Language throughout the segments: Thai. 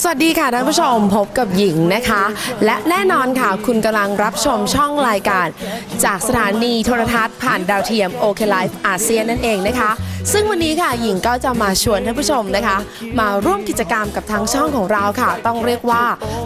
สวัสดีค่ะท่านผู้ชมพบกับหญิงนะคะ และแน่นอนค่ะคุณกำลังรับชมช่องรายการ จากสถานีโทรทัศน์ผ่านดาวเทียมโอเคไลฟ์อาเซียนนั่นเองนะคะ ซึ่งวันนี้ค่ะหญิงก็จะมาชวนท่านผู้ชมนะคะ มาร่วมกิจกรรมกับทางช่องของเราค่ะ ต้องเรียกว่า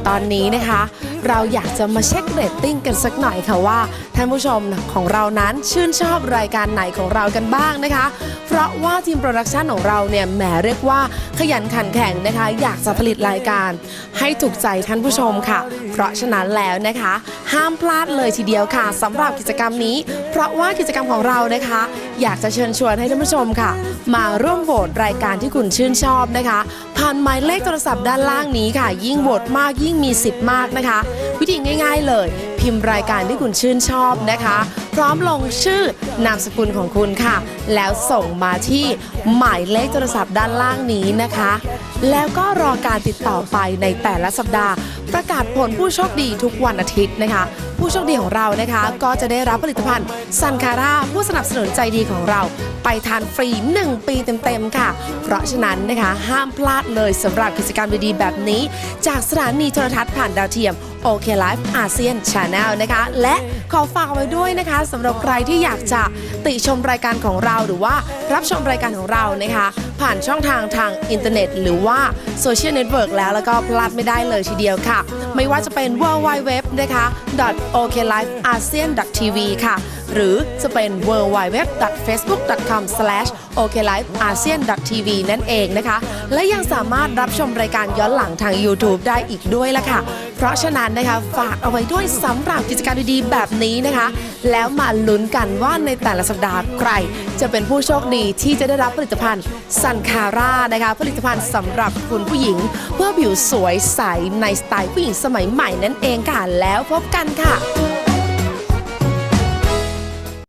ตอนนี้นะคะ เราอยากจะมาเช็คเรตติ้งกันสักหน่อยค่ะว่าท่านผู้ชมของเรานั้นชื่นชอบรายการไหนของเรากันบ้างนะคะ เพราะว่าทีมโปรดักชันของเราเนี่ยแหมเรียกว่าขยันขันแข็งนะคะ อยากจะผลิตรายการ ให้ถูกใจท่านผู้ชมค่ะ เพราะฉะนั้นแล้วนะคะ ห้ามพลาดเลยทีเดียวค่ะสำหรับกิจกรรมนี้ เพราะว่ากิจกรรมของเรานะคะ อยากจะเชิญชวนให้ท่านผู้ชมค่ะมาร่วมโหวตรายการที่คุณชื่นชอบนะคะ ผ่านหมายเลขโทรศัพท์ด้านล่างนี้ค่ะ ยิ่งโหวตมากยิ่งมีสิทธิ์มากนะคะ วิธีง่าย ๆเลย พิมพ์รายการที่คุณชื่นชอบนะคะ พร้อมลงชื่อนามสกุลของคุณค่ะ แล้วส่งมาที่หมายเลขโทรศัพท์ด้านล่างนี้นะคะ แล้วก็รอการติดต่อไปในแต่ละสัปดาห์ ประกาศผลผู้โชคดีทุกวันอาทิตย์นะคะ ผู้โชคดีของเรานะคะ ก็จะได้รับผลิตภัณฑ์ซันคาร่าผู้สนับสนุนใจดีของเรา ไปทานฟรี 1 ปีเต็มๆค่ะ เพราะฉะนั้นนะคะห้ามพลาดเลยสำหรับกิจกรรมดีๆแบบนี้ จากสถานีโทรทัศน์ผ่านดาวเทียม โอเคไลฟ์อาเซียนชาแนลนะคะ และขอฝากไว้ด้วยนะคะสำหรับใครที่อยากจะติชมรายการของเราหรือว่ารับชมรายการของเรานะคะ ผ่านช่องทางทางอินเทอร์เน็ต หรือว่าโซเชียลเน็ตเวิร์กแล้วแล้วก็พลาดไม่ได้เลยทีเดียวค่ะ ไม่ว่าจะเป็น w w w นะคะ oklifeasian.tv ค่ะ หรือจะเป็น w w w facebook.com oklifeasian.tv นั่นเองนะคะ และยังสามารถรับชมรายการย้อนหลังทาง YouTube ได้อีกด้วยละค่ะ เพราะฉะนั้นนะคะ ฝากเอาไว้ด้วยสำหรับกิจกรรมดีๆแบบนี้นะคะ แล้วมาลุ้นกันว่าในแต่ละสัปดาห์ใคร จะเป็นผู้โชคดีที่จะได้รับผลิตภัณฑ์ซันคาร่านะคะ ผลิตภัณฑ์สำหรับคุณผู้หญิง เพื่อผิวสวยใสในสไตล์ผู้หญิงสมัยใหม่นั่นเองค่ะแล้วพบกันค่ะ